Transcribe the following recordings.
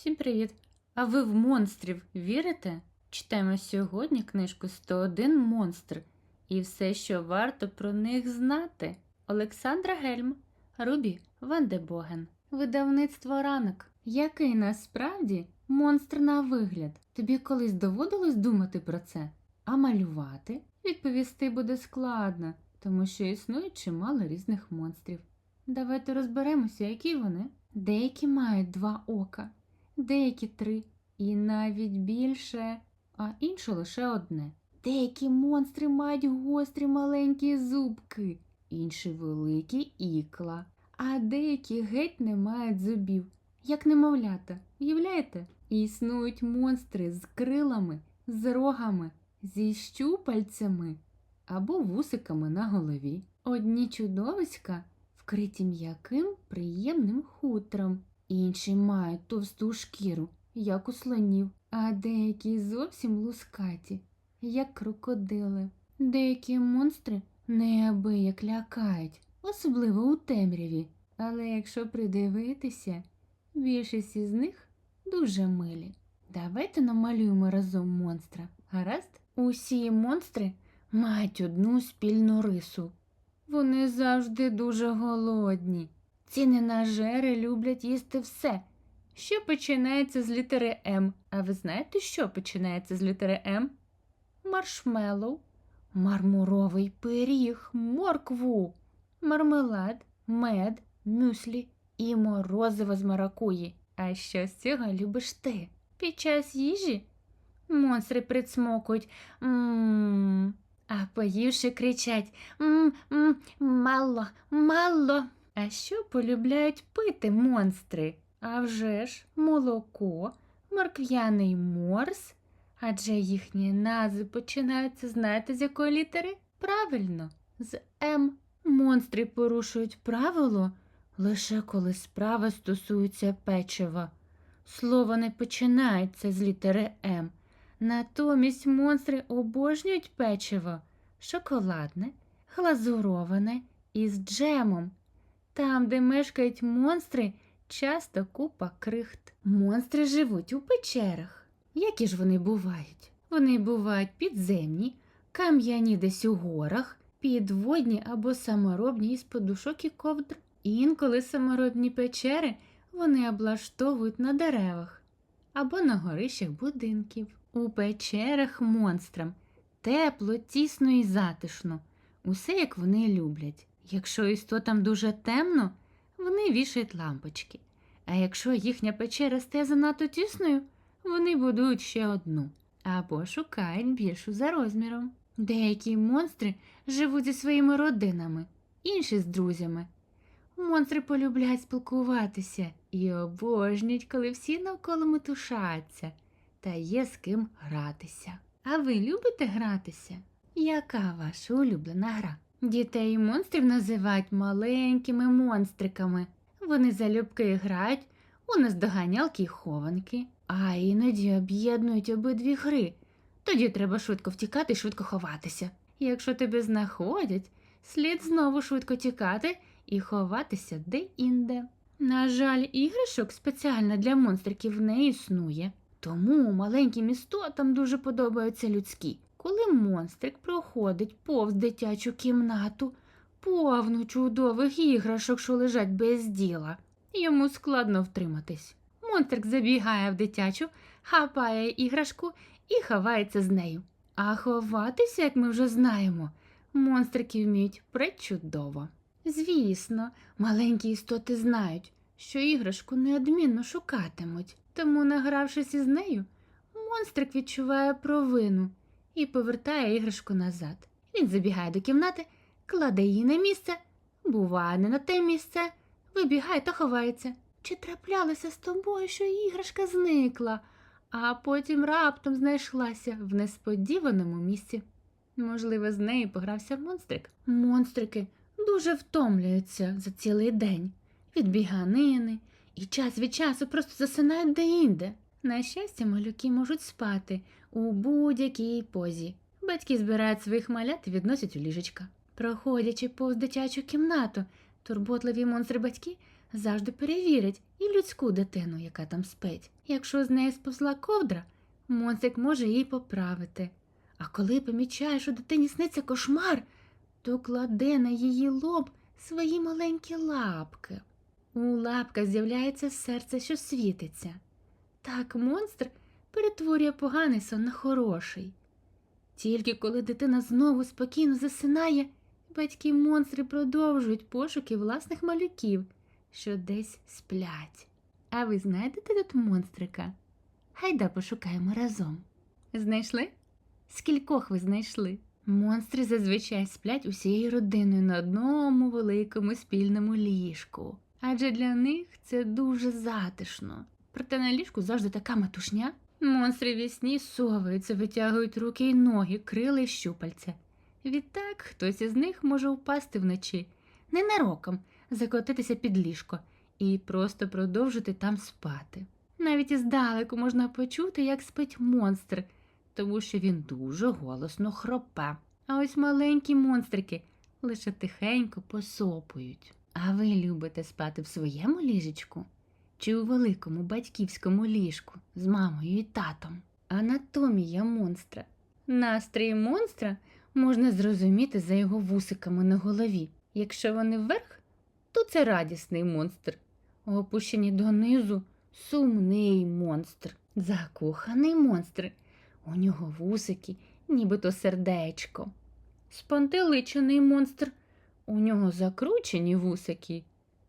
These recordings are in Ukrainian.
Всім привіт! А ви в монстрів вірите? Читаємо сьогодні книжку 101 монстр і все, що варто про них знати. Олександра Гельм, Рубі Вандебоген. Видавництво ранок. Який насправді монстр на вигляд? Тобі колись доводилось думати про це? А малювати? Відповісти буде складно, тому що існує чимало різних монстрів. Давайте розберемося, які вони. Деякі мають два ока, деякі три, і навіть більше, а інші лише одне. Деякі монстри мають гострі маленькі зубки, інші великі ікла, а деякі геть не мають зубів, як немовлята. Уявляєте? Існують монстри з крилами, з рогами, зі щупальцями або вусиками на голові. Одні чудовиська вкриті м'яким приємним хутром, інші мають товсту шкіру, як у слонів, а деякі зовсім лускаті, як крокодили. Деякі монстри неабияк лякають, особливо у темряві. Але якщо придивитися, більшість із них дуже милі. Давайте намалюємо разом монстра. Гаразд? Усі монстри мають одну спільну рису. Вони завжди дуже голодні. Ці ненажери люблять їсти все, що починається з літери М. А ви знаєте, що починається з літери М? Маршмеллоу, мармуровий пиріг, моркву, мармелад, мед, мюслі і морозиво з маракуї. А що з цього любиш ти? Під час їжі монстри прицмокують м а поївши кричать м м мало, мало. А що полюбляють пити монстри? А вже ж молоко, моркв'яний морс. Адже їхні назви починаються, знаєте, з якої літери? Правильно, з М. Монстри порушують правило лише коли справа стосується печива. Слово не починається з літери М. Натомість монстри обожнюють печиво шоколадне, глазуроване із джемом. Там, де мешкають монстри, часто купа крихт. Монстри живуть у печерах. Які ж вони бувають? Вони бувають підземні, кам'яні десь у горах, підводні або саморобні із подушок і ковдр. Інколи саморобні печери вони облаштовують на деревах або на горищах будинків. У печерах монстрам тепло, тісно і затишно, усе як вони люблять. Якщо істотам дуже темно, вони вішають лампочки. А якщо їхня печера стає занадто тісною, вони будують ще одну або шукають більшу за розміром. Деякі монстри живуть зі своїми родинами, інші з друзями. Монстри полюбляють спілкуватися і обожнюють, коли всі навколо метушаться та є з ким гратися. А ви любите гратися? Яка ваша улюблена гра? Дітей монстрів називають маленькими монстриками. Вони залюбки грають у наздоганялки й хованки, а іноді об'єднують обидві гри. Тоді треба швидко втікати і швидко ховатися. Якщо тебе знаходять, слід знову швидко тікати і ховатися де-інде. На жаль, іграшок спеціально для монстриків не існує. Тому маленьким істотам дуже подобаються людські. Коли монстрик проходить повз дитячу кімнату, повну чудових іграшок, що лежать без діла, йому складно втриматись. Монстрик забігає в дитячу, хапає іграшку і ховається з нею. А ховатися, як ми вже знаємо, монстрики вміють пречудово. Звісно, маленькі істоти знають, що іграшку неодмінно шукатимуть, тому, награвшись із нею, монстрик відчуває провину і повертає іграшку назад. Він забігає до кімнати, кладе її на місце, буває не на те місце, вибігає та ховається. Чи траплялося з тобою, що іграшка зникла, а потім раптом знайшлася в несподіваному місці? Можливо, з нею погрався монстрик. Монстрики дуже втомлюються за цілий день від біганини і час від часу просто засинають де-інде. На щастя, малюки можуть спати у будь-якій позі. Батьки збирають своїх малят і відносять у ліжечка. Проходячи повз дитячу кімнату, турботливі монстри батьки завжди перевірять і людську дитину, яка там спить. Якщо з неї сповзла ковдра, монстрик може її поправити. А коли помічає, що дитині сниться кошмар, то кладе на її лоб свої маленькі лапки. У лапках з'являється серце, що світиться. Так монстр перетворює поганий сон на хороший. Тільки коли дитина знову спокійно засинає, батьки монстри продовжують пошуки власних малюків, що десь сплять. А ви знайдете тут монстрика? Гайда пошукаємо разом. Знайшли? Скількох ви знайшли? Монстри зазвичай сплять усією родиною на одному великому спільному ліжку. Адже для них це дуже затишно. Проте на ліжку завжди така матушня. Монстри вісні соваються, витягують руки й ноги, крила й щупальця. Відтак хтось із них може впасти вночі, ненароком закотитися під ліжко і просто продовжити там спати. Навіть іздалеку можна почути, як спить монстр, тому що він дуже голосно хропе. А ось маленькі монстрики лише тихенько посопують. А ви любите спати в своєму ліжечку чи у великому батьківському ліжку з мамою і татом? Анатомія монстра. Настрій монстра можна зрозуміти за його вусиками на голові. Якщо вони вверх, то це радісний монстр. Опущені донизу сумний монстр, закоханий монстр. У нього вусики, нібито сердечко. Спантеличений монстр. У нього закручені вусики.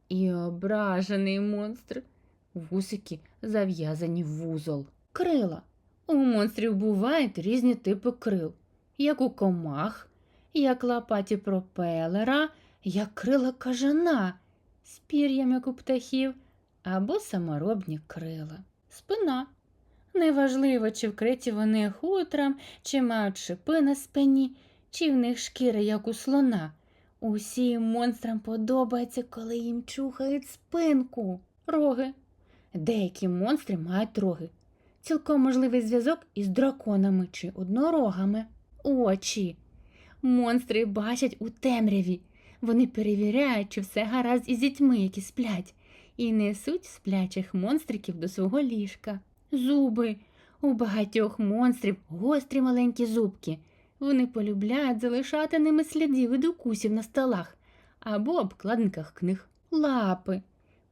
І ображений монстр. Вусики зав'язані в вузол. Крила. У монстрів бувають різні типи крил, як у комах, як лопаті пропелера, як крила кажана, з пір'ям, як у птахів, або саморобні крила. Спина. Неважливо, чи вкриті вони хутром, чи мають шипи на спині, чи в них шкіра, як у слона. Усім монстрам подобається, коли їм чухають спинку. Роги. Деякі монстри мають роги. Цілком можливий зв'язок із драконами чи однорогами. Очі. Монстри бачать у темряві. Вони перевіряють, чи все гаразд із дітьми, які сплять, і несуть сплячих монстриків до свого ліжка. Зуби. У багатьох монстрів гострі маленькі зубки. Вони полюбляють залишати ними слідів від укусів на столах або обкладинках книг. Лапи.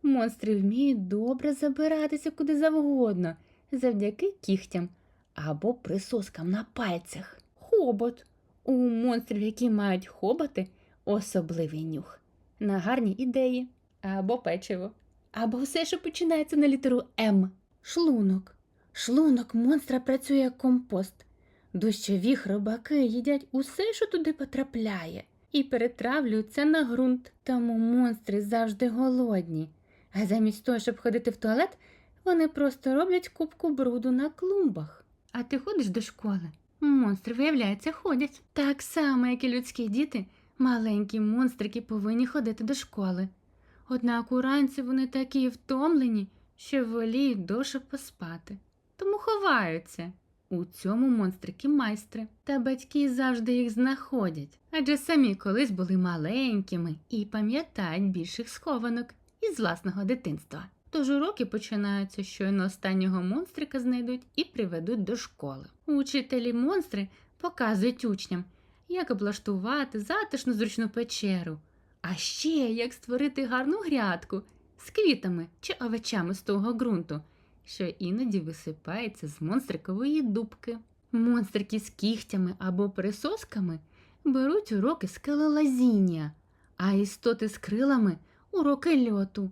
Монстри вміють добре забиратися куди завгодно завдяки кігтям або присоскам на пальцях. Хобот. У монстрів, які мають хоботи, особливий нюх. На гарні ідеї або печиво, або все, що починається на літеру М. Шлунок. Шлунок монстра працює як компост. Дощові хробаки їдять усе, що туди потрапляє, і перетравлюються на ґрунт. Тому монстри завжди голодні. А замість того, щоб ходити в туалет, вони просто роблять кубку бруду на клумбах. А ти ходиш до школи? Монстри, виявляється, ходять. Так само, як і людські діти, маленькі монстрики повинні ходити до школи. Однак уранці вони такі втомлені, що воліють довше поспати. Тому ховаються. У цьому монстрики майстри, та батьки завжди їх знаходять, адже самі колись були маленькими і пам'ятають більших схованок із власного дитинства. Тож уроки починаються, щойно останнього монстрика знайдуть і приведуть до школи. Учителі монстри показують учням, як облаштувати затишну зручну печеру, а ще як створити гарну грядку з квітами чи овочами з того ґрунту, що іноді висипається з монстрикової дубки. Монстрики з кігтями або присосками беруть уроки скелелазіння, а істоти з крилами уроки льоту.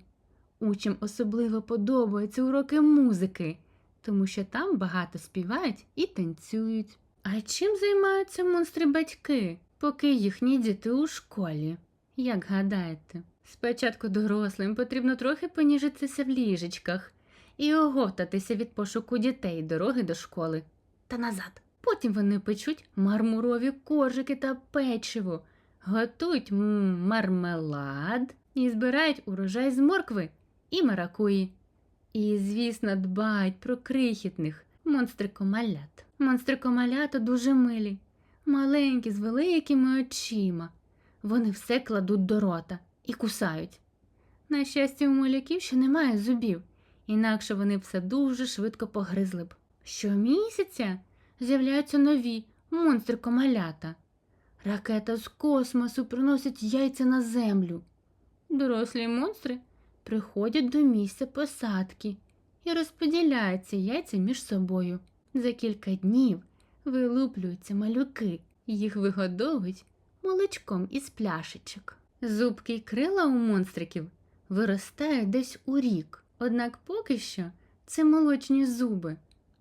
Учням особливо подобаються уроки музики, тому що там багато співають і танцюють. А чим займаються монстри батьки, поки їхні діти у школі? Як гадаєте? Спочатку дорослим потрібно трохи поніжитися в ліжечках і оговтатися від пошуку дітей дороги до школи та назад. Потім вони печуть мармурові коржики та печиво, готують мармелад і збирають урожай з моркви і маракуї. І, звісно, дбають про крихітних монстрикомалят. Монстрикомалята дуже милі, маленькі з великими очима. Вони все кладуть до рота і кусають. На щастя, у маляків ще немає зубів, інакше вони все дуже швидко погризли б. Щомісяця з'являються нові монстри-комалята. Ракета з космосу приносить яйця на землю. Дорослі монстри приходять до місця посадки і розподіляють ці яйця між собою. За кілька днів вилуплюються малюки, їх вигодовують молочком із пляшечок. Зубки й крила у монстриків виростають десь у рік, однак поки що це молочні зуби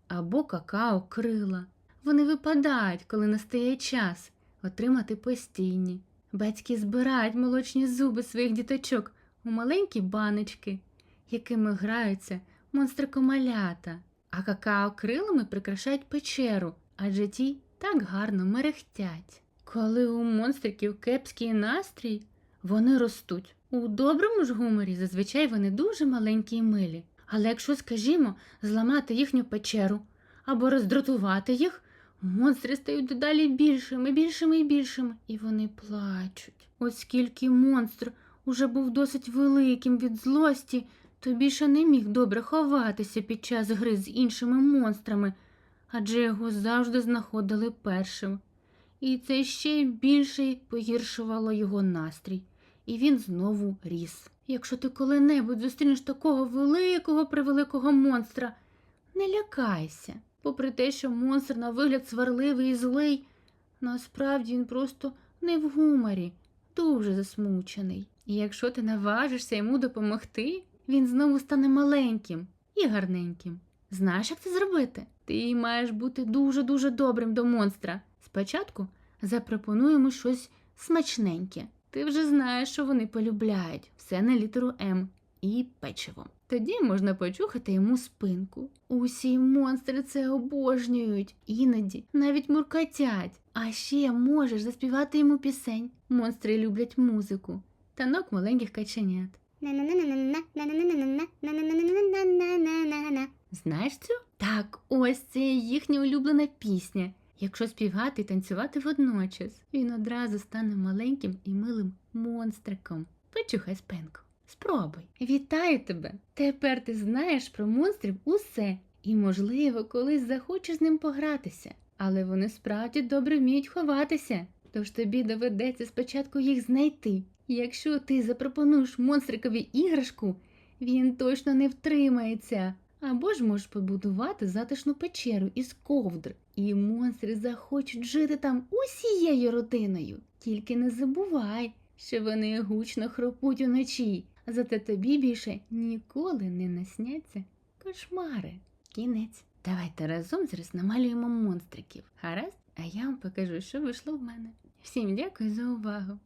або какао крила. Вони випадають, коли настає час отримати постійні. Батьки збирають молочні зуби своїх діточок у маленькі баночки, якими граються монстрикомалята, а какао крилами прикрашають печеру, адже ті так гарно мерехтять. Коли у монстриків кепський настрій, вони ростуть. У доброму ж гуморі зазвичай вони дуже маленькі й милі. Але якщо, скажімо, зламати їхню печеру або роздратувати їх, монстри стають дедалі більшими, більшими і більшими, і вони плачуть. Оскільки монстр уже був досить великим від злості, то більше не міг добре ховатися під час гри з іншими монстрами, адже його завжди знаходили першим. І це ще більше погіршувало його настрій, і він знову ріс. Якщо ти коли-небудь зустрінеш такого великого превеликого монстра, не лякайся. Попри те, що монстр на вигляд сварливий і злий, насправді він просто не в гуморі, дуже засмучений. І якщо ти наважишся йому допомогти, він знову стане маленьким і гарненьким. Знаєш, як це зробити? Ти маєш бути дуже-дуже добрим до монстра. Спочатку запропонуємо щось смачненьке. Ти вже знаєш, що вони полюбляють все на літеру М і печиво. Тоді можна почухати йому спинку. Усі монстри це обожнюють, іноді навіть муркотять. А ще можеш заспівати йому пісень. Монстри люблять музику, танок маленьких каченят. Знаєш цю? Так, ось це їхня улюблена пісня. Якщо співати і танцювати водночас, він одразу стане маленьким і милим монстриком. Почухай спинку. Спробуй. Вітаю тебе! Тепер ти знаєш про монстрів усе, і, можливо, колись захочеш з ним погратися. Але вони справді добре вміють ховатися. Тож тобі доведеться спочатку їх знайти. Якщо ти запропонуєш монстрикові іграшку, він точно не втримається. Або ж можеш побудувати затишну печеру із ковдр, і монстри захочуть жити там усією родиною. Тільки не забувай, що вони гучно хропуть уночі, зате тобі більше ніколи не насняться кошмари. Кінець. Давайте разом зараз намалюємо монстриків. Гаразд? А я вам покажу, що вийшло в мене. Всім дякую за увагу!